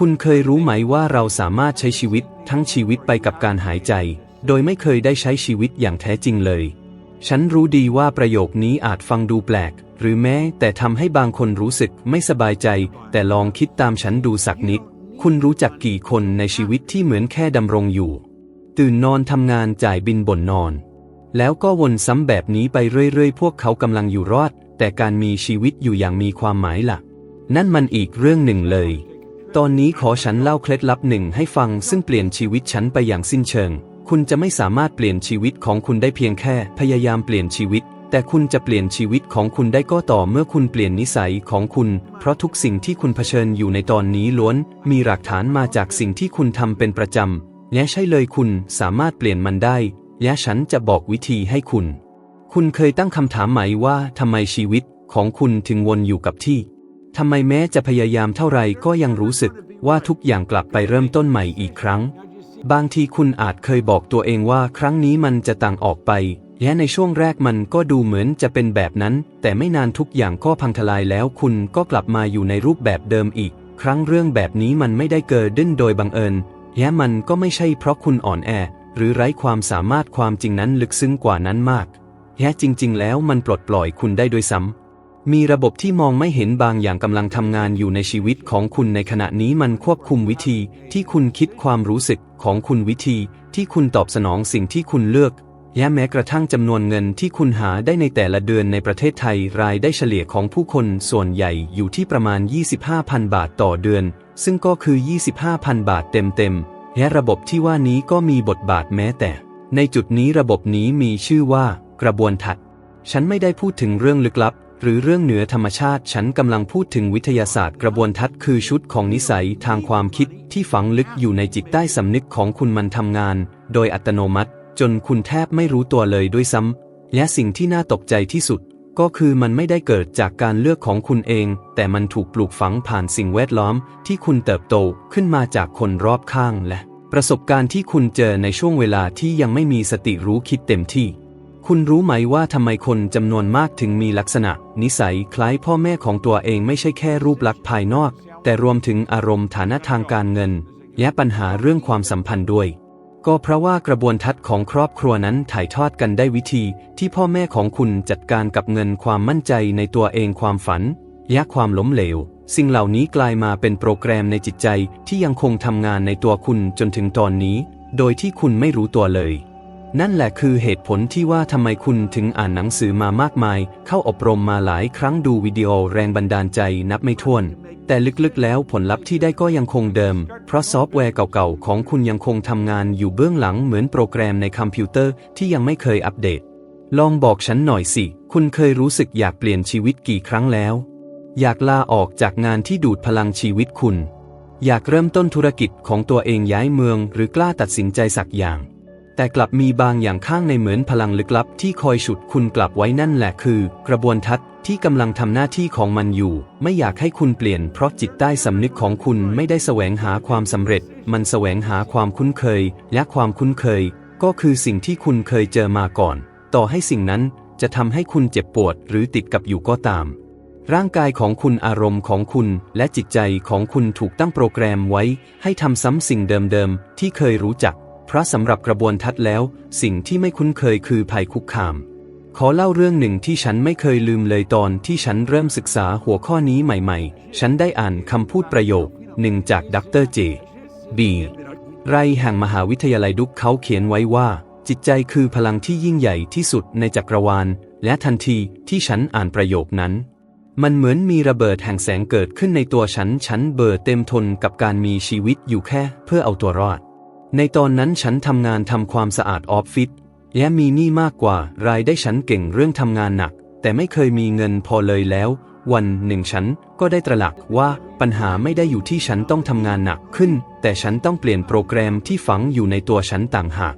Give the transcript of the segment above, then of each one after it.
คุณเคยรู้ไหมว่าเราสามารถใช้ชีวิตทั้งชีวิตไปกับการหายใจ โดยไม่เคยได้ใช้ชีวิตอย่างแท้จริงเลย ฉันรู้ดีว่าประโยคนี้อาจฟังดูแปลก หรือแม้แต่ทำให้บางคนรู้สึกไม่สบายใจ แต่ลองคิดตามฉันดูสักนิด คุณรู้จักกี่คนในชีวิตที่เหมือนแค่ดำรงอยู่ ตื่นนอนทำงานจ่ายบินบ่นนอน แล้วก็วนซ้ำแบบนี้ไปเรื่อยๆ พวกเขากำลังอยู่รอด แต่การมีชีวิตอยู่อย่างมีความหมายล่ะ นั่นมันอีกเรื่องหนึ่งเลย ตอนนี้ขอฉันเล่าเคล็ดลับหนึ่งให้ฟังซึ่งเปลี่ยนชีวิตฉันไปอย่างสิ้นเชิง คุณจะไม่สามารถเปลี่ยนชีวิตของคุณได้เพียงแค่พยายามเปลี่ยนชีวิต แต่คุณจะเปลี่ยนชีวิตของคุณได้ก็ต่อเมื่อคุณเปลี่ยนนิสัยของคุณ เพราะทุกสิ่งที่คุณเผชิญอยู่ในตอนนี้ล้วน มีหลักฐานมาจากสิ่งที่คุณทำเป็นประจำและใช่เลยคุณสามารถเปลี่ยนมันได้ และฉันจะบอกวิธีให้คุณ คุณเคยตั้งคำถามไหมว่าทำไมชีวิตของคุณถึงวนอยู่กับที่ ทำไมแม้จะพยายามเท่าไรก็ยังรู้สึกว่าทุกอย่างกลับไปเริ่มต้นใหม่อีกครั้ง บางทีคุณอาจเคยบอกตัวเองว่าครั้งนี้มันจะต่างออกไป และในช่วงแรกมันก็ดูเหมือนจะเป็นแบบนั้น แต่ไม่นานทุกอย่างก็พังทลายแล้วคุณก็กลับมาอยู่ในรูปแบบเดิมอีก ครั้งเรื่องแบบนี้มันไม่ได้เกิดขึ้นโดยบังเอิญ และมันก็ไม่ใช่เพราะคุณอ่อนแอ หรือไร้ความสามารถความจริงนั้นลึกซึ้งกว่านั้นมากและจริง ๆ แล้วมันปลดปล่อยคุณได้ด้วยซ้ำ มีระบบที่มองไม่เห็นบางอย่างกำลังทำงานอยู่ในชีวิตของคุณในขณะนี้มันควบคุมวิธีที่คุณคิดความรู้สึกของคุณวิธีที่คุณตอบสนองสิ่งที่คุณเลือก และแม้กระทั่งจำนวนเงินที่คุณหาได้ในแต่ละเดือนในประเทศไทยรายได้เฉลี่ยของผู้คนส่วนใหญ่อยู่ที่ประมาณ 25,000 บาทต่อเดือน ซึ่งก็คือ 25,000 บาทเต็มๆ และระบบที่ว่านี้ก็มีบทบาทแม้แต่ ในจุดนี้ระบบนี้มีชื่อว่า กระบวนทัศน์ฉันไม่ได้พูดถึงเรื่องลึกลับ หรือเรื่องเหนือธรรมชาติฉันกำลังพูดถึงวิทยาศาสตร์กระบวนทัศน์คือชุดของนิสัยทางความคิดที่ฝังลึกอยู่ในจิตใต้สำนึกของคุณมันทำงาน โดยอัตโนมัติ จนคุณแทบไม่รู้ตัวเลยด้วยซ้ำและสิ่งที่น่าตกใจที่สุด ก็คือมันไม่ได้เกิดจากการเลือกของคุณเอง แต่มันถูกปลูกฝังผ่านสิ่งแวดล้อม ที่คุณเติบโตขึ้นมาจากคนรอบข้างและ ประสบการณ์ที่คุณเจอในช่วงเวลาที่ยังไม่มีสติรู้คิดเต็มที่ คุณรู้ไหมว่าทำไมคนจำนวนมากถึงมีลักษณะ นิสัยคล้ายพ่อแม่ของตัวเองไม่ใช่แค่รูปลักษณ์ภายนอก แต่รวมถึงอารมณ์ฐานะทางการเงิน และปัญหาเรื่องความสัมพันธ์ด้วย ก็เพราะว่ากระบวนทัศน์ของครอบครัวนั้นถ่ายทอดกันได้วิธี ที่พ่อแม่ของคุณจัดการกับเงินความมั่นใจในตัวเองความฝันและความล้มเหลว สิ่งเหล่านี้กลายมาเป็นโปรแกรมในจิตใจที่ยังคงทำงานในตัวคุณจนถึงตอนนี้ โดยที่คุณไม่รู้ตัวเลย นั่นแหละคือเหตุผลที่ว่าทำไมคุณถึงอ่านหนังสือมามากมาย เข้าอบรมมาหลายครั้งดูวิดีโอแรงบันดาลใจนับไม่ถ้วน แต่ลึกๆแล้วผลลัพธ์ที่ได้ก็ยังคงเดิม เพราะซอฟต์แวร์เก่าๆ ของคุณยังคงทำงานอยู่เบื้องหลังเหมือนโปรแกรมในคอมพิวเตอร์ที่ยังไม่เคยอัปเดต ลองบอกฉันหน่อยสิ คุณเคยรู้สึกอยากเปลี่ยนชีวิตกี่ครั้งแล้ว อยากลาออกจากงานที่ดูดพลังชีวิตคุณ อยากเริ่มต้นธุรกิจของตัวเองย้ายเมือง หรือกล้าตัดสินใจสักอย่าง แต่กลับมีบางอย่างข้างในเหมือนพลังลึกลับที่คอยฉุดคุณกลับไว้นั่นแหละคือ กระบวนทัศน์ที่กำลังทำหน้าที่ของมันอยู่ ไม่อยากให้คุณเปลี่ยนเพราะจิตใต้สำนึกของคุณไม่ได้แสวงหาความสำเร็จ มันแสวงหาความคุ้นเคย และความคุ้นเคย ก็คือสิ่งที่คุณเคยเจอมาก่อน ต่อให้สิ่งนั้นจะทำให้คุณเจ็บปวดหรือติดกับอยู่ก็ตาม ร่างกายของคุณอารมณ์ของคุณและจิตใจของคุณถูกตั้งโปรแกรมไว้ ให้ทำซ้ำสิ่งเดิมๆที่เคยรู้จัก ระสำหรับกระบวนทัศน์แล้ว สิ่งที่ไม่คุ้นเคยคือภัยคุกคาม ขอเล่าเรื่องหนึ่งที่ฉันไม่เคยลืมเลยตอนที่ฉันเริ่มศึกษาหัวข้อนี้ใหม่ๆ ฉันได้อ่านคำพูดประโยคหนึ่งจากดรเจบีไรแห่งมหาวิทยาลัยดุกเขาเขียนไว้ว่า จิตใจคือพลังที่ยิ่งใหญ่ที่สุดในจักรวาล และทันทีที่ฉันอ่านประโยคนั้น มันเหมือนมีระเบิดแห่งแสงเกิดขึ้นในตัวฉัน ฉันเบิดเต็มทนกับการมีชีวิตอยู่แค่เพื่อเอาตัวรอด ในตอนนั้นฉันทำงานทำความสะอาดออฟฟิศและมีหนี้มากกว่า รายได้ฉันเก่งเรื่องทำงานหนัก แต่ไม่เคยมีเงินพอเลยแล้ว วันหนึ่งฉันก็ได้ตระหนักว่าปัญหาไม่ได้อยู่ที่ฉันต้องทำงานหนักขึ้น แต่ฉันต้องเปลี่ยนโปรแกรมที่ฝังอยู่ในตัวฉันต่างหาก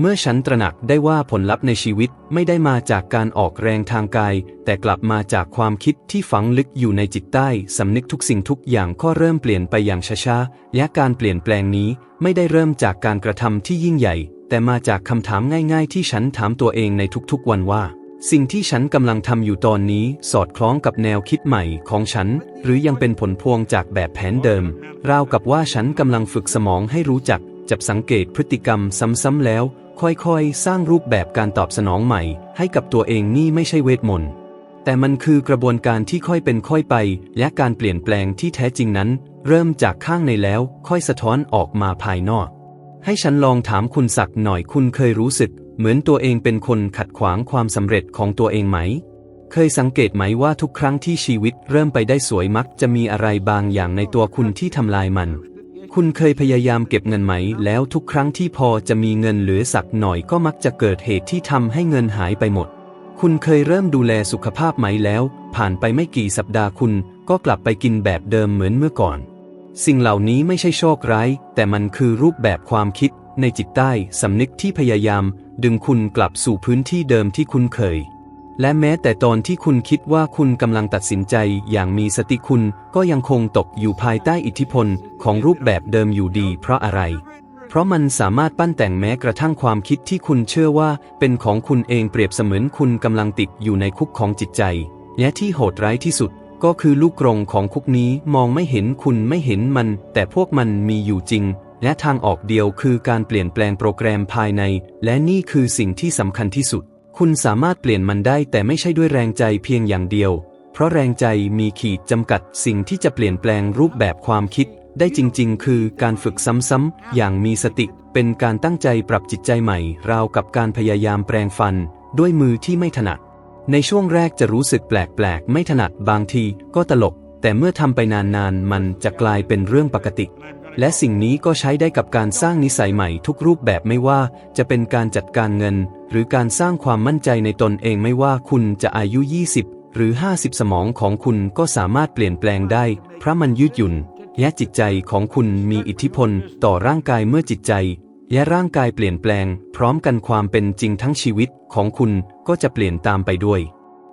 เมื่อฉันตระหนักได้ว่าผลลัพธ์ในชีวิตไม่ได้มาจากการออกแรงทางกาย แต่กลับมาจากความคิดที่ฝังลึกอยู่ในจิตใต้สำนึกทุกสิ่งทุกอย่างก็เริ่มเปลี่ยนไปอย่างช้าๆและการเปลี่ยนแปลงนี้ไม่ได้เริ่มจากการกระทำที่ยิ่งใหญ่ แต่มาจากคำถามง่าย ๆ ที่ฉันถามตัวเองในทุกๆ วันว่า สิ่งที่ฉันกำลังทำอยู่ตอนนี้สอดคล้องกับแนวคิดใหม่ของฉัน หรือยังเป็นผลพวงจากแบบแผนเดิม ราวกับว่าฉันกำลังฝึกสมองให้รู้จักจับสังเกตพฤติกรรมซ้ำๆแล้ว ค่อยๆ สร้างรูปแบบการตอบสนองใหม่ ให้กับตัวเองนี่ไม่ใช่เวทมนต์ แต่มันคือกระบวนการที่ค่อยเป็นค่อยไป และการเปลี่ยนแปลงที่แท้จริงนั้น เริ่มจากข้างในแล้วค่อยสะท้อนออกมาภายนอก ให้ฉันลองถามคุณศักดิ์หน่อยคุณเคยรู้สึก เหมือนตัวเองเป็นคนขัดขวางความสำเร็จของตัวเองไหม เคยสังเกตไหมว่าทุกครั้งที่ชีวิตเริ่มไปได้สวยมักจะมีอะไรบางอย่างในตัวคุณที่ทำลายมัน คุณเคยพยายามเก็บเงินไหม แล้วทุกครั้งที่พอจะมีเงินเหลือสักหน่อยก็มักจะเกิดเหตุที่ทำให้เงินหายไปหมด คุณเคยเริ่มดูแลสุขภาพไหมแล้ว ผ่านไปไม่กี่สัปดาห์คุณก็กลับไปกินแบบเดิมเหมือนเมื่อก่อน สิ่งเหล่านี้ไม่ใช่โชคร้าย แต่มันคือรูปแบบความคิดในจิตใต้สำนึกที่พยายาม ดึงคุณกลับสู่พื้นที่เดิมที่คุณเคย และแม้แต่ตอนที่คุณคิดว่าคุณกำลังตัดสินใจอย่างมีสติคุณก็ยังคงตกอยู่ภายใต้อิทธิพลของรูปแบบเดิมอยู่ดี เพราะอะไร เพราะมันสามารถปั้นแต่งแม้กระทั่งความคิดที่คุณเชื่อว่าเป็นของคุณเองเปรียบเสมือนคุณกำลังติดอยู่ในคุกของจิตใจ และที่โหดร้ายที่สุด ก็คือลูกกรงของคุกนี้มองไม่เห็นคุณไม่เห็นมัน แต่พวกมันมีอยู่จริง และทางออกเดียวคือการเปลี่ยนแปลงโปรแกรมภายใน และนี่คือสิ่งที่สำคัญที่สุด คุณสามารถเปลี่ยนมันได้แต่ไม่ใช่ด้วยแรงใจเพียงอย่างเดียว เพราะแรงใจมีขีดจำกัดสิ่งที่จะเปลี่ยนแปลงรูปแบบความคิด ได้จริง ๆ คือการฝึกซ้ำๆอย่างมีสติ เป็นการตั้งใจปรับจิตใจใหม่ ราวกับการพยายามแปลงฟัน ด้วยมือที่ไม่ถนัด ในช่วงแรกจะรู้สึกแปลกๆ ไม่ถนัดบางทีก็ตลก แต่เมื่อทำไปนานๆ มันจะกลายเป็นเรื่องปกติ และสิ่งนี้ก็ใช้ได้กับการสร้างนิสัยใหม่ทุกรูปแบบไม่ว่าจะเป็นการจัดการเงิน หรือการสร้างความมั่นใจในตนเองไม่ว่าคุณจะอายุ 20 หรือ 50 สมองของคุณก็สามารถเปลี่ยนแปลงได้ เพราะมันยืดหยุ่น และจิตใจของคุณมีอิทธิพล ต่อร่างกายเมื่อจิตใจ และร่างกายเปลี่ยนแปลง พร้อมกันความเป็นจริงทั้งชีวิตของคุณก็จะเปลี่ยนตามไปด้วย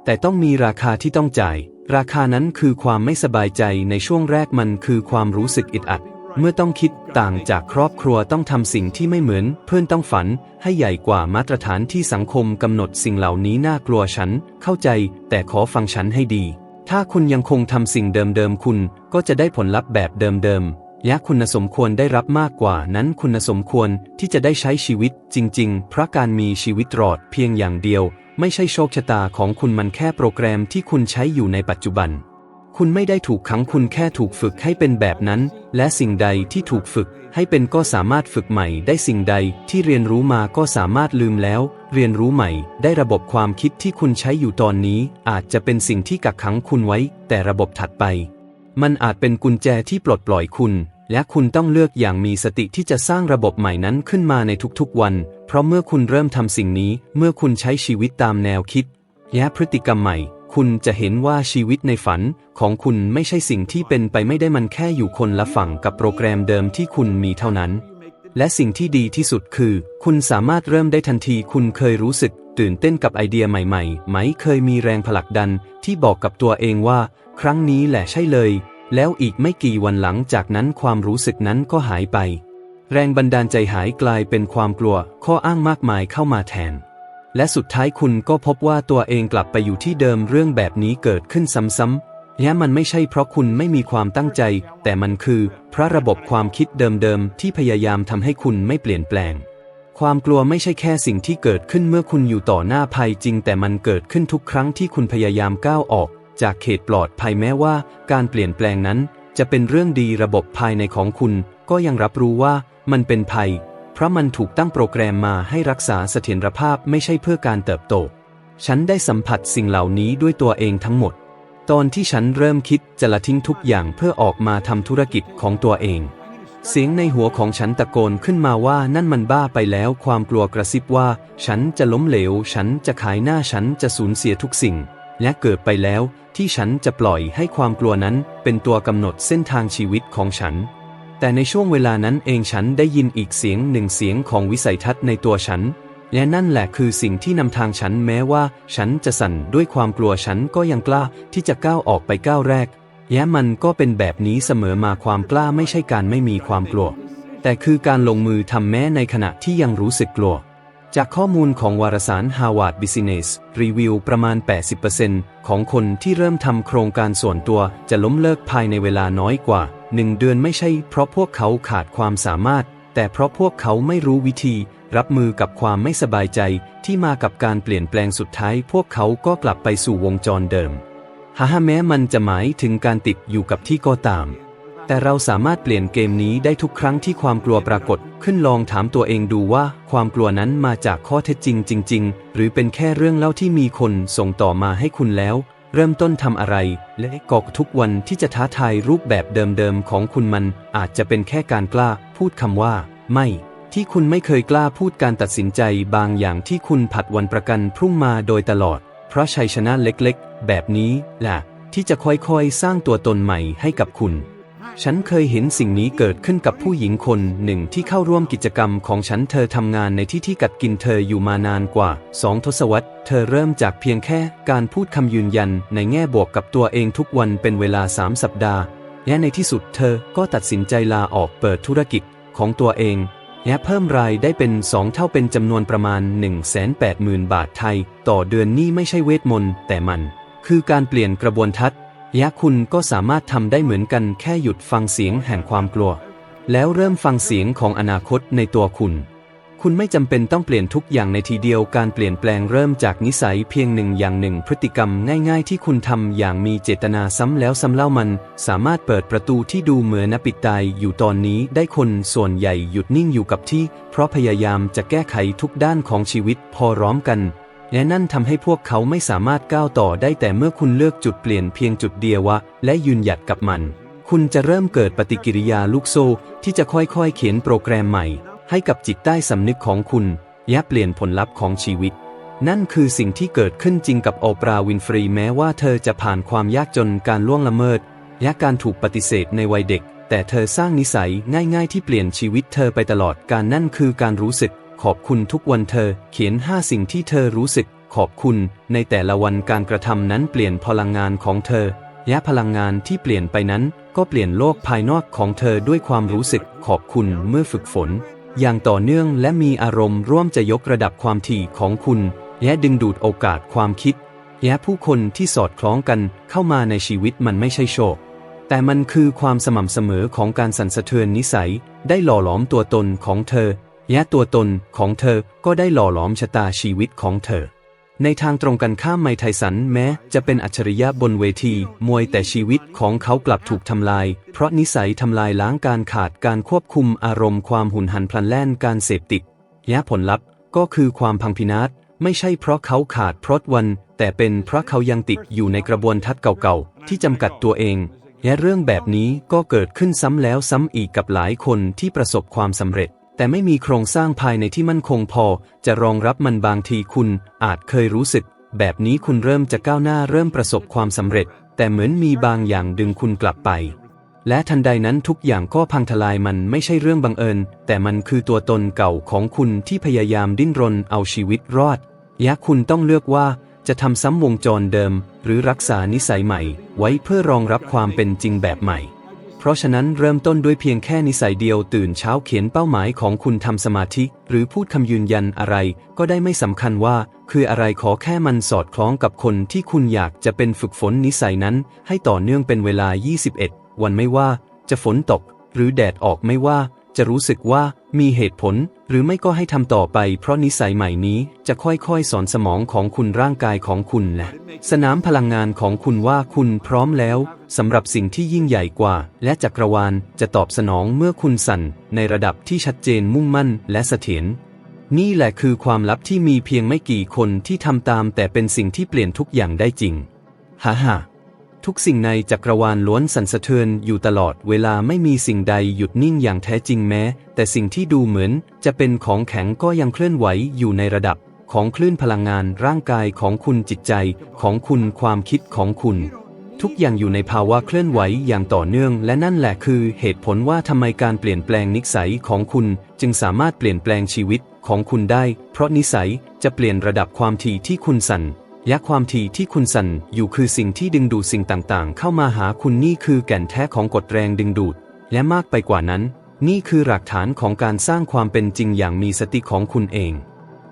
แต่ต้องมีราคาที่ต้องจ่าย ราคานั้นคือความไม่สบายใจในช่วงแรกมันคือความรู้สึกอึดอัด เมื่อต้องคิดต่างจากครอบครัวต้องทำสิ่งที่ไม่เหมือน เพื่อนต้องฝันให้ใหญ่กว่ามาตรฐานที่สังคมกำหนดสิ่งเหล่านี้น่ากลัวฉัน เข้าใจ แต่ขอฟังฉันให้ดี ถ้าคุณยังคงทำสิ่งเดิมๆ คุณก็จะได้ผลลัพธ์แบบเดิมๆและคุณสมควรได้รับมากกว่านั้นคุณสมควรที่จะได้ใช้ชีวิตจริง ๆ เพราะการมีชีวิตรอดเพียงอย่างเดียว ไม่ใช่โชคชะตาของคุณมันแค่โปรแกรมที่คุณใช้อยู่ในปัจจุบัน คุณไม่ได้ถูกขังคุณแค่ถูกฝึกให้เป็นแบบนั้น และสิ่งใดที่ถูกฝึกให้เป็นก็สามารถฝึกใหม่ได้สิ่งใดที่เรียนรู้มาก็สามารถลืมแล้ว เรียนรู้ใหม่ ได้ระบบความคิดที่คุณใช้อยู่ตอนนี้ อาจจะเป็นสิ่งที่กักขังคุณไว้ แต่ระบบถัดไป มันอาจเป็นกุญแจที่ปลดปล่อยคุณ และคุณต้องเลือกอย่างมีสติที่จะสร้างระบบใหม่นั้นขึ้นมาในทุกๆวัน เพราะเมื่อคุณเริ่มทำสิ่งนี้ เมื่อคุณใช้ชีวิตตามแนวคิดและพฤติกรรมใหม่ คุณจะเห็นว่าชีวิตในฝันของคุณไม่ใช่สิ่งที่เป็นไปไม่ได้มันแค่อยู่คนละฝั่งกับโปรแกรมเดิมที่คุณมีเท่านั้น และสิ่งที่ดีที่สุดคือ คุณสามารถเริ่มได้ทันที คุณเคยรู้สึก ตื่นเต้นกับไอเดียใหม่ๆ ไหมเคยมีแรงผลักดันที่บอกกับตัวเองว่า ครั้งนี้แหละใช่เลย แล้วอีกไม่กี่วันหลังจากนั้นความรู้สึกนั้นก็หายไป แรงบันดาลใจหายกลายเป็นความกลัว ข้ออ้างมากมายเข้ามาแทน และสุดท้ายคุณก็พบว่าตัวเองกลับไปอยู่ที่เดิมเรื่องแบบนี้เกิดขึ้นซ้ำๆและมันไม่ใช่เพราะคุณไม่มีความตั้งใจ แต่มันคือเพราะระบบความคิดเดิมๆที่พยายามทำให้คุณไม่เปลี่ยนแปลง ความกลัวไม่ใช่แค่สิ่งที่เกิดขึ้นเมื่อคุณอยู่ต่อหน้าภัยจริง แต่มันเกิดขึ้นทุกครั้งที่คุณพยายามก้าวออก จากเขตปลอดภัยแม้ว่า การเปลี่ยนแปลงนั้น จะเป็นเรื่องดีระบบภายในของคุณ ก็ยังรับรู้ว่ามันเป็นภัย เพราะมันถูกตั้งโปรแกรมมาให้รักษาเสถียรภาพไม่ใช่เพื่อการเติบโต ฉันได้สัมผัสสิ่งเหล่านี้ด้วยตัวเองทั้งหมด ตอนที่ฉันเริ่มคิดจะละทิ้งทุกอย่างเพื่อออกมาทำธุรกิจของตัวเอง เสียงในหัวของฉันตะโกนขึ้นมาว่านั่นมันบ้าไปแล้วความกลัวกระซิบว่า ฉันจะล้มเหลว ฉันจะขายหน้าฉันจะสูญเสียทุกสิ่ง และเกิดไปแล้วที่ฉันจะปล่อยให้ความกลัวนั้นเป็นตัวกำหนดเส้นทางชีวิตของฉัน แต่ในช่วงเวลานั้นเองฉันได้ยินอีกเสียงหนึ่งเสียงของวิสัยทัศน์ในตัวฉัน และนั่นแหละคือสิ่งที่นำทางฉันแม้ว่า ฉันจะสั่นด้วยความกลัวฉันก็ยังกล้าที่จะก้าวออกไปก้าวแรกและมันก็เป็นแบบนี้เสมอมาความกล้าไม่ใช่การไม่มีความกลัว แต่คือการลงมือทำแม้ในขณะที่ยังรู้สึกกลัว จากข้อมูลของวารสาร Harvard Business Review ประมาณ 80%ของคนที่เริ่มทำโครงการส่วนตัวจะล้มเลิกภายในเวลาน้อยกว่า 1เดือนไม่ใช่ เพราะพวกเขาขาดความสามารถ แต่เพราะพวกเขาไม่รู้วิธี รับมือกับความไม่สบายใจที่มากับการเปลี่ยนแปลงสุดท้าย พวกเขาก็กลับไปสู่วงจรเดิมหาแม้มันจะหมายถึงการติดอยู่กับที่ก็ตาม แต่เราสามารถเปลี่ยนเกมนี้ได้ทุกครั้งที่ความกลัวปรากฏ ขึ้นลองถามตัวเองดูว่า ความกลัวนั้นมาจากข้อเท็จจริงจริง ๆ หรือเป็นแค่เรื่องเล่าที่มีคนส่งต่อมาให้คุณแล้ว เริ่มต้นทำอะไร และกอกทุกวันที่จะท้าทายรูปแบบเดิมๆของคุณมันอาจจะเป็นแค่การกล้า พูดคำว่า ไม่ ที่คุณไม่เคยกล้าพูดการตัดสินใจบางอย่างที่คุณผัดวันประกันพรุ่งมาโดยตลอด เพราะชัยชนะเล็กๆ แบบนี้แหละที่จะค่อยๆ สร้างตัวตนใหม่ให้กับคุณ ฉันเคยเห็นสิ่งนี้เกิดขึ้นกับผู้หญิงคนหนึ่งที่เข้าร่วมกิจกรรมของฉันเธอทำงานในที่ที่กัดกินเธออยู่มานานกว่าสองทศวรรษ เธอเริ่มจากเพียงแค่การพูดคำยืนยันในแง่บวกกับตัวเองทุกวันเป็นเวลาสามสัปดาห์ และในที่สุดเธอก็ตัดสินใจลาออกเปิดธุรกิจของตัวเองและเพิ่มรายได้เป็น 2 เท่าเป็นจำนวนประมาณ 180,000 บาทไทย ต่อเดือนนี่ไม่ใช่เวทมนต์แต่มัน คือการเปลี่ยนกระบวนทัศน์ ยะคุณก็สามารถทำได้เหมือนกันแค่หยุดฟังเสียงแห่งความกลัว แล้วเริ่มฟังเสียงของอนาคตในตัวคุณ คุณไม่จำเป็นต้องเปลี่ยนทุกอย่างในทีเดียวการเปลี่ยนแปลงเริ่มจากนิสัยเพียงหนึ่งอย่างหนึ่งพฤติกรรมง่ายๆที่คุณทำอย่างมีเจตนาซ้ำแล้วซ้ำเล่ามัน สามารถเปิดประตูที่ดูเหมือนนปิดตายอยู่ตอนนี้ได้คนส่วนใหญ่หยุดนิ่งอยู่กับที่ เพราะพยายามจะแก้ไขทุกด้านของชีวิตพอร้อมกัน และนั่นทำให้พวกเขาไม่สามารถก้าวต่อได้แต่เมื่อคุณเลือกจุดเปลี่ยนเพียงจุดเดียววะ และยืนหยัดกับมัน คุณจะเริ่มเกิดปฏิกิริยาลูกโซ่ที่จะค่อยๆ เขียนโปรแกรมใหม่ ให้กับจิตใต้สำนึกของคุณและเปลี่ยนผลลัพธ์ของชีวิต นั่นคือสิ่งที่เกิดขึ้นจริงกับโอปราวินฟรีแม้ว่าเธอจะผ่านความยากจนการล่วงละเมิด และการถูกปฏิเสธในวัยเด็ก แต่เธอสร้างนิสัยง่าย ๆ ที่เปลี่ยนชีวิตเธอไปตลอดการนั่นคือการรู้สึก ขอบคุณทุกวันเธอ เขียน 5 สิ่งที่เธอรู้สึก ขอบคุณ ในแต่ละวันการกระทำนั้นเปลี่ยนพลังงานของเธอ และพลังงานที่เปลี่ยนไปนั้น ก็เปลี่ยนโลกภายนอกของเธอด้วยความรู้สึก ขอบคุณเมื่อฝึกฝน อย่างต่อเนื่องและมีอารมณ์ร่วมจะยกระดับความถี่ของคุณ และดึงดูดโอกาสความคิด และผู้คนที่สอดคล้องกันเข้ามาในชีวิตมันไม่ใช่โชคแต่มันคือความสม่ำเสมอของการสั่นสะเทือนนิสัย ได้หล่อหลอมตัวตนของเธอ และตัวตนของเธอก็ได้หล่อหลอมชะตาชีวิตของเธอ ในทางตรงกันข้ามไมไทสันแม้จะเป็นอัจฉริยะบนเวที มวยแต่ชีวิตของเขากลับถูกทำลาย เพราะนิสัยทำลายล้างการขาดการควบคุมอารมณ์ความหุนหันพลันแล่นการเสพติดและผลลัพธ์ก็คือความพังพินาศไม่ใช่เพราะเขาขาดพราะวัน แต่เป็นเพราะเขายังติดอยู่ในกระบวนทัศน์เก่าๆ ที่จำกัดตัวเอง และเรื่องแบบนี้ก็เกิดขึ้นซ้ำแล้วซ้ำอีกกับหลายคนที่ประสบความสำเร็จ แต่ไม่มีโครงสร้างภายในที่มั่นคงพอ จะรองรับมันบางทีคุณ อาจเคยรู้สึก แบบนี้คุณเริ่มจะก้าวหน้าเริ่มประสบความสำเร็จ แต่เหมือนมีบางอย่างดึงคุณกลับไป และทันใดนั้นทุกอย่างก็พังทลายมันไม่ใช่เรื่องบังเอิญ แต่มันคือตัวตนเก่าของคุณที่พยายามดิ้นรนเอาชีวิตรอดยะคุณต้องเลือกว่าจะทำซ้ำวงจรเดิม หรือรักษานิสัยใหม่ ไว้เพื่อรองรับความเป็นจริงแบบใหม่ ราะฉะนั้นเริ่มต้นด้วยเพียงแค่นิสัยเดียวตื่นเช้าเขียนเป้าหมายของคุณทำสมาธิ หรือพูดคำยืนยันอะไร ก็ได้ไม่สำคัญว่า คืออะไรขอแค่มันสอดคล้องกับคนที่คุณอยากจะเป็นฝึกฝนนิสัยนั้น ให้ต่อเนื่องเป็นเวลา 21 วันไม่ว่า จะฝนตก หรือแดดออกไม่ว่า จะรู้สึกว่ามีเหตุผล หรือไม่ก็ให้ทำต่อไป เพราะนิสัยใหม่นี้จะค่อยๆ สอนสมองของคุณร่างกายของคุณและสนามพลังงานของคุณว่าคุณพร้อมแล้วสำหรับสิ่งที่ยิ่งใหญ่กว่า และจักรวาลจะตอบสนองเมื่อคุณสั่น ในระดับที่ชัดเจนมุ่งมั่น และเสถียรนี่แหละคือความลับที่มีเพียงไม่กี่คนที่ทำตาม แต่เป็นสิ่งที่เปลี่ยนทุกอย่างได้จริงฮ่าฮ่า ทุกสิ่งในจักรวาลล้วนสั่นสะเทือนอยู่ตลอดเวลาไม่มีสิ่งใดหยุดนิ่งอย่างแท้จริงแม้ แต่สิ่งที่ดูเหมือนจะเป็นของแข็งก็ยังเคลื่อนไหวอยู่ในระดับของคลื่นพลังงานร่างกายของคุณจิตใจของคุณความคิดของคุณ ทุกอย่างอยู่ในภาวะเคลื่อนไหวอย่างต่อเนื่อง และนั่นแหละคือเหตุผลว่าทำไมการเปลี่ยนแปลงนิสัยของคุณ จึงสามารถเปลี่ยนแปลงชีวิตของคุณได้ เพราะนิสัยจะเปลี่ยนระดับความถี่ที่คุณสั่น ยักษ์ความถี่ที่คุณสั่นอยู่คือสิ่งที่ดึงดูดสิ่งต่างๆ เข้ามาหาคุณนี่คือแก่นแท้ของกฎแรงดึงดูด และมากไปกว่านั้น นี่คือหลักฐานของการสร้างความเป็นจริงอย่างมีสติของคุณเอง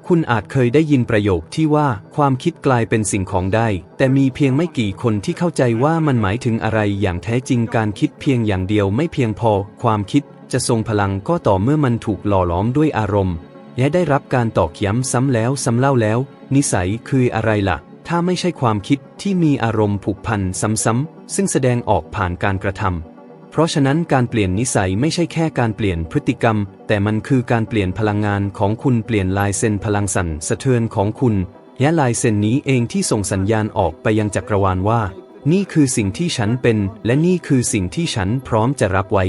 คุณอาจเคยได้ยินประโยคที่ว่าความคิดกลายเป็นสิ่งของได้ แต่มีเพียงไม่กี่คนที่เข้าใจว่ามันหมายถึงอะไรอย่างแท้จริงการคิดเพียงอย่างเดียวไม่เพียงพอ ความคิดจะทรงพลังก็ต่อเมื่อมันถูกหล่อหลอมด้วยอารมณ์ และได้รับการตอกย้ำซ้ำแล้วซ้ำเล่าแล้ว นิสัยคืออะไรล่ะ ถ้าไม่ใช่ความคิดที่มีอารมณ์ผูกพันซ้ำๆซึ่งแสดงออกผ่านการกระทำเพราะฉะนั้นการเปลี่ยนนิสัยไม่ใช่แค่การเปลี่ยนพฤติกรรม แต่มันคือการเปลี่ยนพลังงานของคุณเปลี่ยนลายเซ็นพลังสั่นสะเทือนของคุณ และลายเซ็นนี้เองที่ส่งสัญญาณออกไปยังจักรวาลว่า นี่คือสิ่งที่ฉันเป็น และนี่คือสิ่งที่ฉันพร้อมจะรับไว้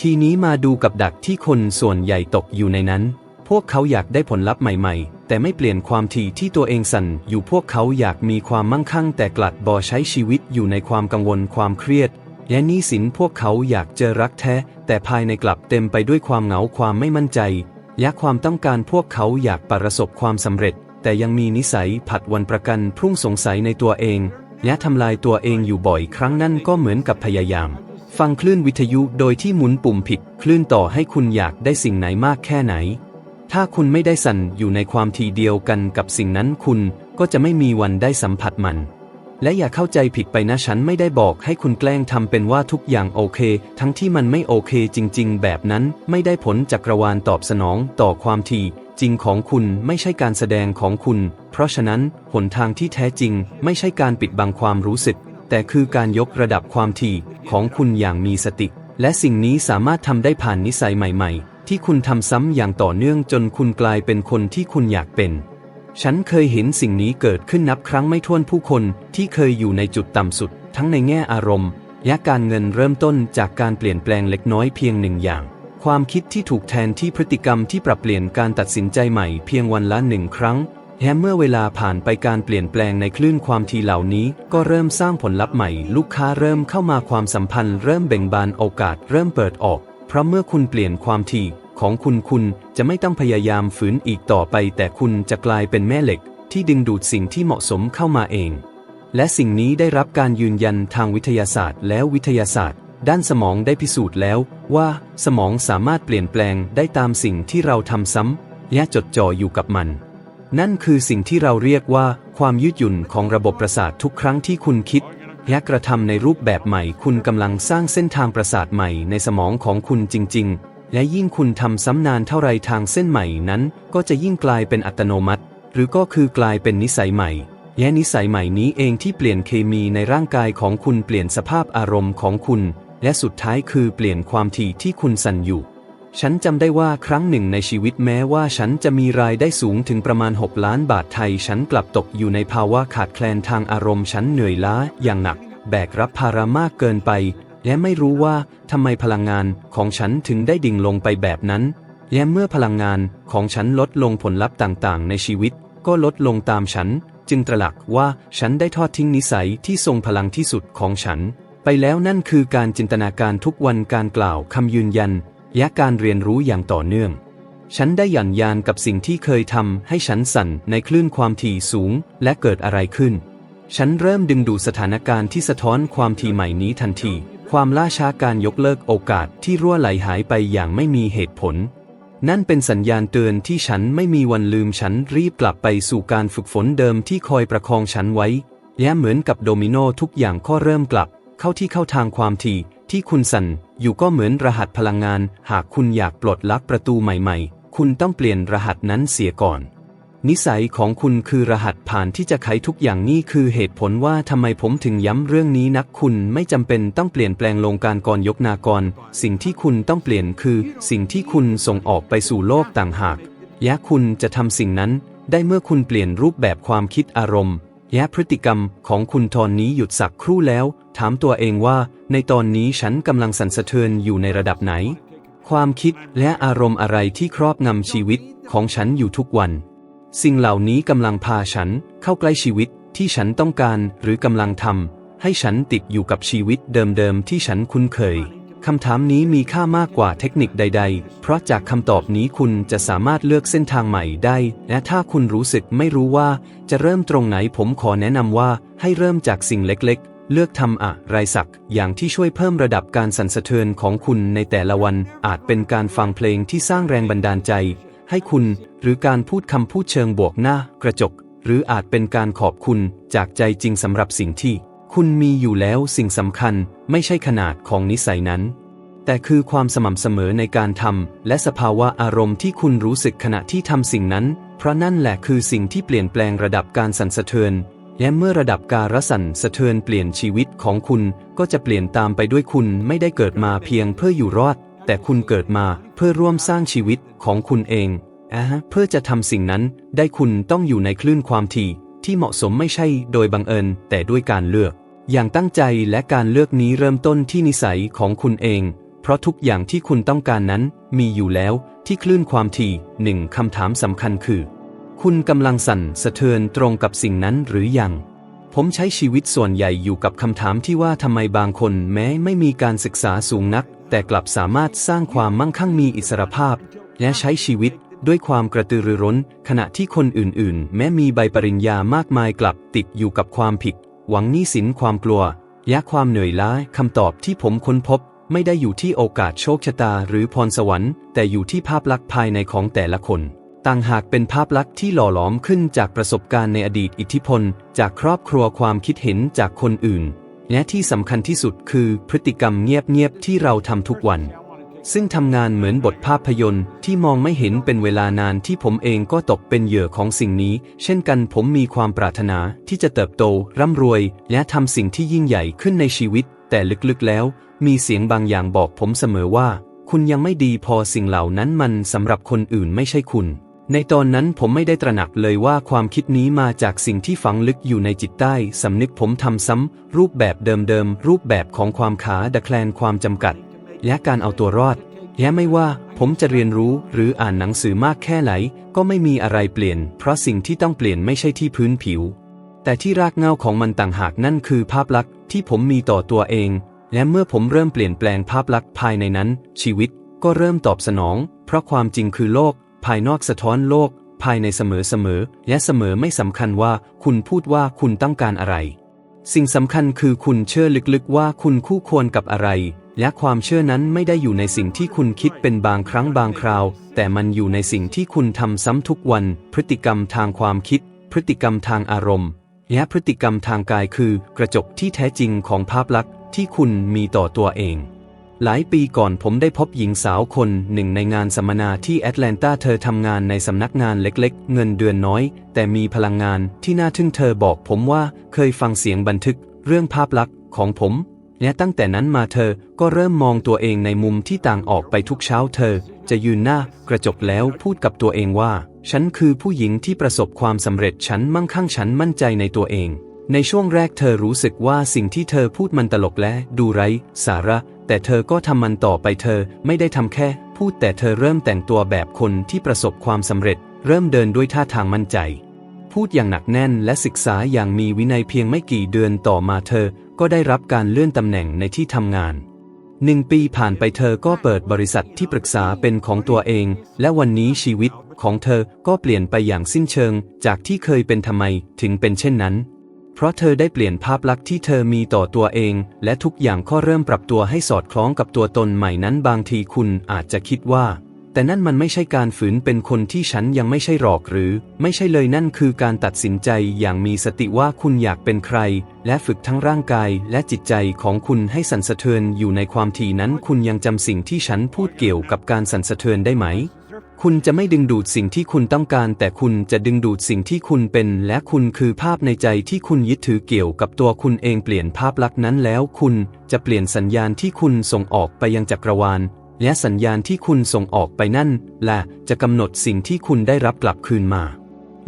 ทีนี้มาดูกับดักที่คนส่วนใหญ่ตกอยู่ในนั้น วกเขาอยากได้ผลลัพธ์ใหม่ๆ แต่ไม่เปลี่ยนความถี่ที่ตัวเองสั่นอยู่พวกเขาอยากมีความมั่งคั่ง แต่กลัดบ่อใช้ชีวิตอยู่ในความกังวลความเครียด และหนี้สินพวกเขาอยากเจอรักแท้ แต่ภายในกลับเต็มไปด้วยความเหงาความไม่มั่นใจ และความต้องการพวกเขาอยากประสบความสำเร็จ แต่ยังมีนิสัยผัดวันประกันพรุ่งสงสัยในตัวเอง และทำลายตัวเองอยู่บ่อยครั้งนั่นก็เหมือนกับพยายามฟังคลื่นวิทยุโดยที่หมุนปุ่มผิด คลื่นต่อให้คุณอยากได้สิ่งไหนมากแค่ไหน ถ้าคุณไม่ได้สั่นอยู่ในความทีเดียวกันกับสิ่งนั้นคุณก็จะไม่มีวันได้สัมผัสมัน และอย่าเข้าใจผิดไปนะฉันไม่ได้บอกให้คุณแกล้งทำเป็นว่าทุกอย่างโอเค ทั้งที่มันไม่โอเคจริง ๆ แบบนั้นไม่ได้ผลจักรวาลตอบสนองต่อความทีจริงของคุณไม่ใช่การแสดงของคุณ เพราะฉะนั้นหนทางที่แท้จริงไม่ใช่การปิดบังความรู้สึก แต่คือการยกระดับความถี่ของคุณอย่างมีสติ และสิ่งนี้สามารถทำได้ผ่านนิสัยใหม่ ๆ ที่คุณทำซ้ำอย่างต่อเนื่องจนคุณกลายเป็นคนที่คุณอยากเป็น ฉันเคยเห็นสิ่งนี้เกิดขึ้นนับครั้งไม่ถ้วนผู้คนที่เคยอยู่ในจุดต่ำสุด ทั้งในแง่อารมณ์ และการเงินเริ่มต้นจากการเปลี่ยนแปลงเล็กน้อยเพียงหนึ่งอย่าง ความคิดที่ถูกแทนที่พฤติกรรมที่ปรับเปลี่ยนการตัดสินใจใหม่เพียงวันละหนึ่งครั้งและเมื่อเวลาผ่านไปการเปลี่ยนแปลงในคลื่นความถี่เหล่านี้ ก็เริ่มสร้างผลลัพธ์ใหม่ ลูกค้าเริ่มเข้ามาความสัมพันธ์ เริ่มเบ่งบานโอกาส เริ่มเปิดออก เพราะเมื่อคุณเปลี่ยนความถี่ของคุณคุณจะไม่ต้องพยายามฝืนอีกต่อไป แต่คุณจะกลายเป็นแม่เหล็ก ที่ดึงดูดสิ่งที่เหมาะสมเข้ามาเอง และสิ่งนี้ได้รับการยืนยันทางวิทยาศาสตร์ แล้ววิทยาศาสตร์ ด้านสมองได้พิสูจน์แล้วว่าสมองสามารถเปลี่ยนแปลงได้ตามสิ่งที่เราทำซ้ำและจดจ่ออยู่กับมัน นั่นคือสิ่งที่เราเรียกว่า ความยืดหยุ่นของระบบประสาททุกครั้งที่คุณคิด และกระทำในรูปแบบใหม่ คุณกำลังสร้างเส้นทางประสาทใหม่ในสมองของคุณจริง ๆ และยิ่งคุณทำซ้ำนานเท่าไรทางเส้นใหม่นั้น ก็จะยิ่งกลายเป็นอัตโนมัติ หรือก็คือกลายเป็นนิสัยใหม่ และนิสัยใหม่นี้เองที่เปลี่ยนเคมีในร่างกายของคุณเปลี่ยนสภาพอารมณ์ของคุณ และสุดท้ายคือเปลี่ยนความถี่ที่คุณสั่นอยู่ ฉันจำได้ว่าครั้งหนึ่งในชีวิตแม้ว่าฉันจะมีรายได้สูงถึงประมาณ 6 ล้านบาทไทย ฉันกลับตกอยู่ในภาวะขาดแคลนทางอารมณ์ฉันเหนื่อยล้าอย่างหนัก แบกรับภาระมากเกินไป และไม่รู้ว่าทำไมพลังงานของฉันถึงได้ดิ่งลงไปแบบนั้น และเมื่อพลังงานของฉันลดลงผลลัพธ์ต่างๆ ในชีวิต ก็ลดลงตามฉัน จึงตระหนักว่าฉันได้ทอดทิ้งนิสัยที่ทรงพลังที่สุดของฉัน ไปแล้วนั่นคือการจินตนาการทุกวันการกล่าวคำยืนยัน และการเรียนรู้อย่างต่อเนื่อง ฉันได้หยั่นยานกับสิ่งที่เคยทำให้ฉันสั่นในคลื่นความถี่สูงและเกิดอะไรขึ้น ฉันเริ่มดึงดูสถานการณ์ที่สะท้อนความถี่ใหม่นี้ทันที ความล่าช้าการยกเลิกโอกาสที่รั่วไหลหายไปอย่างไม่มีเหตุผล นั่นเป็นสัญญาณเตือนที่ฉันไม่มีวันลืมฉันรีบกลับไปสู่การฝึกฝนเดิมที่คอยประคองฉันไว้และเหมือนกับโดมิโนทุกอย่างก็เริ่มกลับ เข้าที่เข้าทางความถี่ ที่คุณสั่นอยู่ก็เหมือนรหัสพลังงาน หากคุณอยากปลดลักประตูใหม่ๆ คุณต้องเปลี่ยนรหัสนั้นเสียก่อน นิสัยของคุณคือรหัสผ่านที่จะไขทุกอย่างนี่คือเหตุผลว่าทำไมผมถึงย้ำเรื่องนี้นักคุณไม่จำเป็นต้องเปลี่ยนแปลงลงการกรยกนากร สิ่งที่คุณต้องเปลี่ยนคือ สิ่งที่คุณส่งออกไปสู่โลกต่างหากและคุณจะทำสิ่งนั้นได้เมื่อคุณเปลี่ยนรูปแบบความคิดอารมณ์ และพฤติกรรมของคุณตอนนี้หยุดสักครู่แล้ว ถามตัวเองว่า ในตอนนี้ฉันกำลังสั่นสะเทือนอยู่ในระดับไหน ความคิดและอารมณ์อะไรที่ครอบงำชีวิตของฉันอยู่ทุกวัน สิ่งเหล่านี้กำลังพาฉันเข้าใกล้ชีวิตที่ฉันต้องการหรือกำลังทำให้ฉันติดอยู่กับชีวิตเดิมๆที่ฉันคุ้นเคย คำถามนี้มีค่ามากกว่าเทคนิคใด ๆ เพราะจากคำตอบนี้คุณจะสามารถเลือกเส้นทางใหม่ได้ และถ้าคุณรู้สึกไม่รู้ว่า จะเริ่มตรงไหนผมขอแนะนำว่า ให้เริ่มจากสิ่งเล็กๆ เลือกทำอะไรสัก อย่างที่ช่วยเพิ่มระดับการสั่นสะเทือนของคุณในแต่ละวัน อาจเป็นการฟังเพลงที่สร้างแรงบันดาลใจ ให้คุณ หรือการพูดคำพูดเชิงบวกหน้า กระจก หรืออาจเป็นการขอบคุณจากใจจริงสำหรับสิ่งที่ คุณมีอยู่แล้วสิ่งสำคัญไม่ใช่ขนาดของนิสัยนั้น แต่คือความสม่ำเสมอในการทำและสภาวะอารมณ์ที่คุณรู้สึกขณะที่ทำสิ่งนั้น เพราะนั่นแหละคือสิ่งที่เปลี่ยนแปลงระดับการสั่นสะเทือนและเมื่อระดับการสั่นสะเทือนเปลี่ยนชีวิตของคุณก็จะเปลี่ยนตามไปด้วยคุณไม่ได้เกิดมาเพียงเพื่ออยู่รอด แต่คุณเกิดมาเพื่อร่วมสร้างชีวิตของคุณเองอะฮะเพื่อจะทำสิ่งนั้นได้คุณต้องอยู่ในคลื่นความถี่ที่เหมาะสมไม่ใช่โดยบังเอิญแต่ด้วยการเลือก อย่างตั้งใจและการเลือกนี้เริ่มต้นที่นิสัยของคุณเอง เพราะทุกอย่างที่คุณต้องการนั้นมีอยู่แล้วที่คลื่นความถี่หนึ่งคำถามสำคัญคือ คุณกำลังสั่นสะเทือนตรงกับสิ่งนั้นหรือยังผมใช้ชีวิตส่วนใหญ่อยู่กับคำถามที่ว่าทำไมบางคนแม้ไม่มีการศึกษาสูงนัก แต่กลับสามารถสร้างความมั่งคั่งมีอิสรภาพ และใช้ชีวิตด้วยความกระตือรือร้น ขณะที่คนอื่นๆ แม้มีใบปริญญามากมายกลับติดอยู่กับความผิด หวังหนี้สินความกลัวและความเหนื่อยล้าคำตอบที่ผมค้นพบ ไม่ได้อยู่ที่โอกาสโชคชะตาหรือพรสวรรค์ แต่อยู่ที่ภาพลักษณ์ภายในของแต่ละคน ต่างหากเป็นภาพลักษณ์ที่หล่อหลอมขึ้นจากประสบการณ์ในอดีตอิทธิพล จากครอบครัวความคิดเห็นจากคนอื่น และที่สำคัญที่สุดคือพฤติกรรมเงียบๆที่เราทำทุกวัน ซึ่งทำงานเหมือนบทภาพยนตร์ที่มองไม่เห็นเป็นเวลานานที่ผมเองก็ตกเป็นเหยื่อของสิ่งนี้ เช่นกันผมมีความปรารถนาที่จะเติบโต ร่ำรวย และทำสิ่งที่ยิ่งใหญ่ขึ้นในชีวิต แต่ลึกๆแล้ว มีเสียงบางอย่างบอกผมเสมอว่า คุณยังไม่ดีพอสิ่งเหล่านั้นมันสำหรับคนอื่นไม่ใช่คุณ ในตอนนั้นผมไม่ได้ตระหนักเลยว่าความคิดนี้มาจากสิ่งที่ฝังลึกอยู่ในจิตใต้สำนึกผมทำซ้ำรูปแบบเดิมๆรูปแบบของความขาดะแคลนความจำกัด และการเอาตัวรอด และไม่ว่าผมจะเรียนรู้หรืออ่านหนังสือมากแค่ไหน ก็ไม่มีอะไรเปลี่ยน เพราะสิ่งที่ต้องเปลี่ยนไม่ใช่ที่พื้นผิว แต่ที่รากเง้าของมันต่างหากนั่นคือภาพลักษณ์ที่ผมมีต่อตัวเอง และเมื่อผมเริ่มเปลี่ยนแปลงภาพลักษณ์ภายในนั้น ชีวิตก็เริ่มตอบสนอง เพราะความจริงคือโลก ภายนอกสะท้อนโลก ภายในเสมอเสมอ และเสมอไม่สำคัญว่าคุณพูดว่าคุณต้องการอะไร สิ่งสำคัญคือคุณเชื่อลึกๆว่าคุณคู่ควรกับอะไร และความเชื่อนั้นไม่ได้อยู่ในสิ่งที่คุณคิดเป็นบางครั้งบางคราว แต่มันอยู่ในสิ่งที่คุณทำซ้ำทุกวัน พฤติกรรมทางความคิด พฤติกรรมทางอารมณ์ และพฤติกรรมทางกายคือ กระจกที่แท้จริงของภาพลักษณ์ที่คุณมีต่อตัวเอง หลายปีก่อนผมได้พบหญิงสาวคนหนึ่งในงานสัมมนาที่แอตแลนตาเธอทำงานในสำนักงานเล็กๆ เงินเดือนน้อย แต่มีพลังงานที่น่าทึ่งเธอบอกผมว่าเคยฟังเสียงบันทึก เรื่องภาพลักษณ์ของผม และตั้งแต่นั้นมาเธอก็เริ่มมองตัวเองในมุมที่ต่างออกไปทุกเช้าเธอ จะยืนหน้ากระจกแล้วพูดกับตัวเองว่า ฉันคือผู้หญิงที่ประสบความสำเร็จฉันมั่งคั่งฉันมั่นใจในตัวเอง ในช่วงแรกเธอรู้สึกว่าสิ่งที่เธอพูดมันตลกและดูไร้ สาระ แต่เธอก็ทำมันต่อไปเธอไม่ได้ทำแค่ พูดแต่เธอเริ่มแต่งตัวแบบคนที่ประสบความสำเร็จ เริ่มเดินด้วยท่าทางมั่นใจพูดอย่างหนักแน่นและศึกษาอย่างมีวินัยเพียงไม่กี่เดือนต่อมาเธอ ก็ได้รับการเลื่อนตำแหน่งในที่ทำงานหนึ่งปีผ่านไปเธอก็เปิดบริษัทที่ปรึกษาเป็นของตัวเอง และวันนี้ชีวิตของเธอก็เปลี่ยนไปอย่างสิ้นเชิง จากที่เคยเป็นทำไมถึงเป็นเช่นนั้น เพราะเธอได้เปลี่ยนภาพลักษณ์ที่เธอมีต่อตัวเอง และทุกอย่างก็เริ่มปรับตัวให้สอดคล้องกับตัวตนใหม่นั้นบางทีคุณอาจจะคิดว่า แต่นั่นมันไม่ใช่การฝืนเป็นคนที่ฉันยังไม่ใช่หรอกหรือ ไม่ใช่เลยนั่นคือการตัดสินใจอย่างมีสติว่าคุณอยากเป็นใคร และฝึกทั้งร่างกายและจิตใจของคุณให้สั่นสะเทือนอยู่ในความถี่นั้นคุณยังจำสิ่งที่ฉันพูดเกี่ยวกับการสั่นสะเทือนได้ไหม คุณจะไม่ดึงดูดสิ่งที่คุณต้องการ แต่คุณจะดึงดูดสิ่งที่คุณเป็น และคุณคือภาพในใจที่คุณยึดถือเกี่ยวกับตัวคุณเองเปลี่ยนภาพลักษณ์นั้นแล้ว คุณจะเปลี่ยนสัญญาณที่คุณส่งออกไปยังจักรวาล และสัญญาณที่คุณส่งออกไปนั่นแหละจะกำหนดสิ่งที่คุณได้รับกลับคืนมา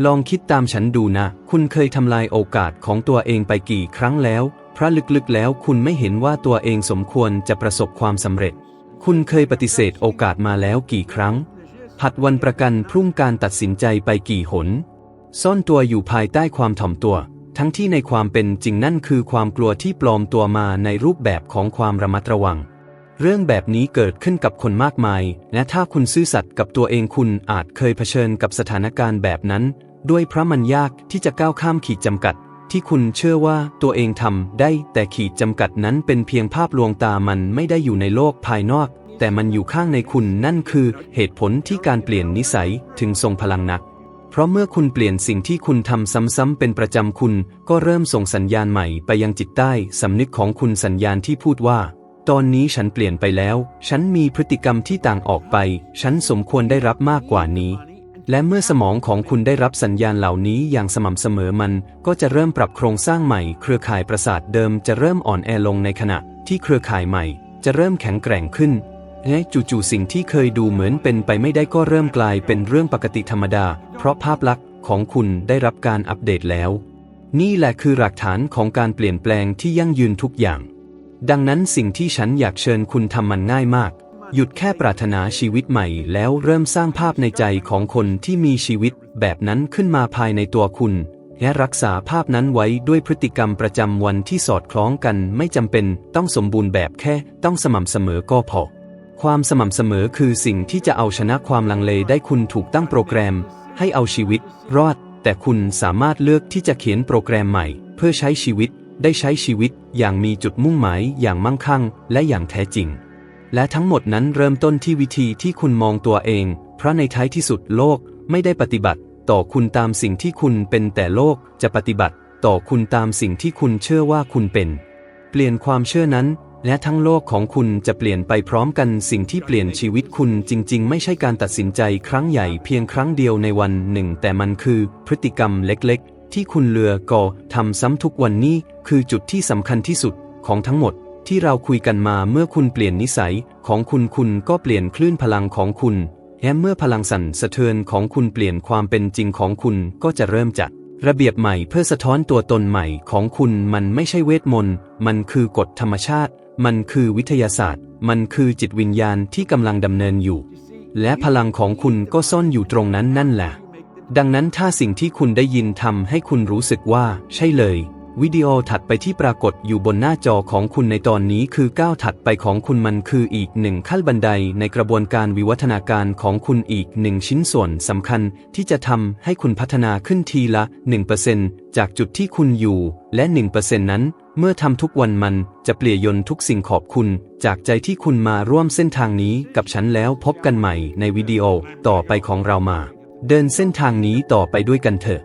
ลองคิดตามฉันดูนะ คุณเคยทำลายโอกาสของตัวเองไปกี่ครั้งแล้วเพราะลึกๆแล้วคุณไม่เห็นว่าตัวเองสมควรจะประสบความสำเร็จ คุณเคยปฏิเสธโอกาสมาแล้วกี่ครั้ง ผัดวันประกันพรุ่งการตัดสินใจไปกี่หน ซ่อนตัวอยู่ภายใต้ความถ่อมตัว ทั้งที่ในความเป็นจริงนั่นคือความกลัวที่ปลอมตัวมาในรูปแบบของความระมัดระวัง เรื่องแบบนี้เกิดขึ้นกับคนมากมาย และถ้าคุณซื่อสัตย์กับตัวเองคุณอาจเคยเผชิญกับสถานการณ์แบบนั้น ด้วยเพราะมันยากที่จะก้าวข้ามขีดจำกัด ที่คุณเชื่อว่าตัวเองทำได้ แต่ขีดจำกัดนั้นเป็นเพียงภาพลวงตามันไม่ได้อยู่ในโลกภายนอกแต่แต่มันอยู่ข้างในคุณนั่นคือเหตุผลที่การเปลี่ยนนิสัยถึงทรงพลังนัก เพราะเมื่อคุณเปลี่ยนสิ่งที่คุณทำซ้ำๆเป็นประจำคุณ ก็เริ่มส่งสัญญาณใหม่ไปยังจิตใต้สำนึกของคุณสัญญาณที่พูดว่า ตอนนี้ฉันเปลี่ยนไปแล้ว ฉันมีพฤติกรรมที่ต่างออกไป ฉันสมควรได้รับมากกว่านี้ และเมื่อสมองของคุณได้รับสัญญาณเหล่านี้อย่างสม่ำเสมอมัน ก็จะเริ่มปรับโครงสร้างใหม่ เครือข่ายประสาทเดิมจะเริ่มอ่อนแอลงในขณะที่เครือข่ายใหม่ จะเริ่มแข็งแกร่งขึ้นและจู่ๆสิ่งที่เคยดูเหมือนเป็นไปไม่ได้ก็เริ่มกลายเป็นเรื่องปกติธรรมดา เพราะภาพลักษณ์ของคุณได้รับการอัปเดตแล้ว นี่แหละคือหลักฐานของการเปลี่ยนแปลงที่ยั่งยืนทุกอย่าง ดังนั้นสิ่งที่ฉันอยากเชิญคุณทำมันง่ายมาก หยุดแค่ปรารถนาชีวิตใหม่ แล้วเริ่มสร้างภาพในใจของคนที่มีชีวิตแบบนั้นขึ้นมาภายในตัวคุณ และรักษาภาพนั้นไว้ด้วยพฤติกรรมประจำวันที่สอดคล้องกันไม่จำเป็นต้องสมบูรณ์แบบแค่ต้องสม่ำเสมอก็พอความสม่ำเสมอคือสิ่งที่จะเอาชนะความลังเลได้คุณถูกตั้งโปรแกรม ให้เอาชีวิต รอด แต่คุณสามารถเลือกที่จะเขียนโปรแกรมใหม่ เพื่อใช้ชีวิต ได้ใช้ชีวิตอย่างมีจุดมุ่งหมายอย่างมั่งคั่ง และอย่างแท้จริง และทั้งหมดนั้นเริ่มต้นที่วิธีที่คุณมองตัวเอง เพราะในท้ายที่สุดโลกไม่ได้ปฏิบัติ ต่อคุณตามสิ่งที่คุณเป็นแต่โลกจะปฏิบัติ ต่อคุณตามสิ่งที่คุณเชื่อว่าคุณเป็น เปลี่ยนความเชื่อนั้น และทั้งโลกของคุณจะเปลี่ยนไปพร้อมกันสิ่งที่เปลี่ยนชีวิตคุณจริง ๆ ไม่ใช่การตัดสินใจครั้งใหญ่เพียงครั้งเดียวในวันหนึ่ง แต่มันคือพฤติกรรมเล็กๆ ที่คุณเลือก่อทำซ้ำทุกวันนี้คือจุดที่สำคัญที่สุดของทั้งหมดที่เราคุยกันมาเมื่อคุณเปลี่ยนนิสัยของคุณคุณก็เปลี่ยนคลื่นพลังของคุณและเมื่อพลังสั่นสะเทือนของคุณเปลี่ยนความเป็นจริงของคุณก็จะเริ่มจัดระเบียบใหม่เพื่อสะท้อนตัวตนใหม่ของคุณมันไม่ใช่เวทมนต์มันคือกฎธรรมชาติ มันคือวิทยาศาสตร์ มันคือจิตวิญญาณที่กำลังดำเนินอยู่ และพลังของคุณก็ซ่อนอยู่ตรงนั้นนั่นแหละ ดังนั้นถ้าสิ่งที่คุณได้ยินทำให้คุณรู้สึกว่า ใช่เลย วิดีโอถัดไปที่ปรากฏอยู่บนหน้าจอของคุณในตอนนี้คือก้าวถัดไปของคุณมันคืออีกหนึ่งขั้นบันไดในกระบวนการวิวัฒนาการของคุณอีกหนึ่งชิ้นส่วนสำคัญที่จะทำให้คุณพัฒนาขึ้นทีละ 1%จากจุดที่คุณอยู่ และ 1%นั้น เมื่อทำทุกวันมันจะเปลี่ยนยนทุกสิ่งขอบคุณ จากใจที่คุณมาร่วมเส้นทางนี้กับฉันแล้วพบกันใหม่ในวิดีโอต่อไปของเรามา เดินเส้นทางนี้ต่อไปด้วยกันเถอะ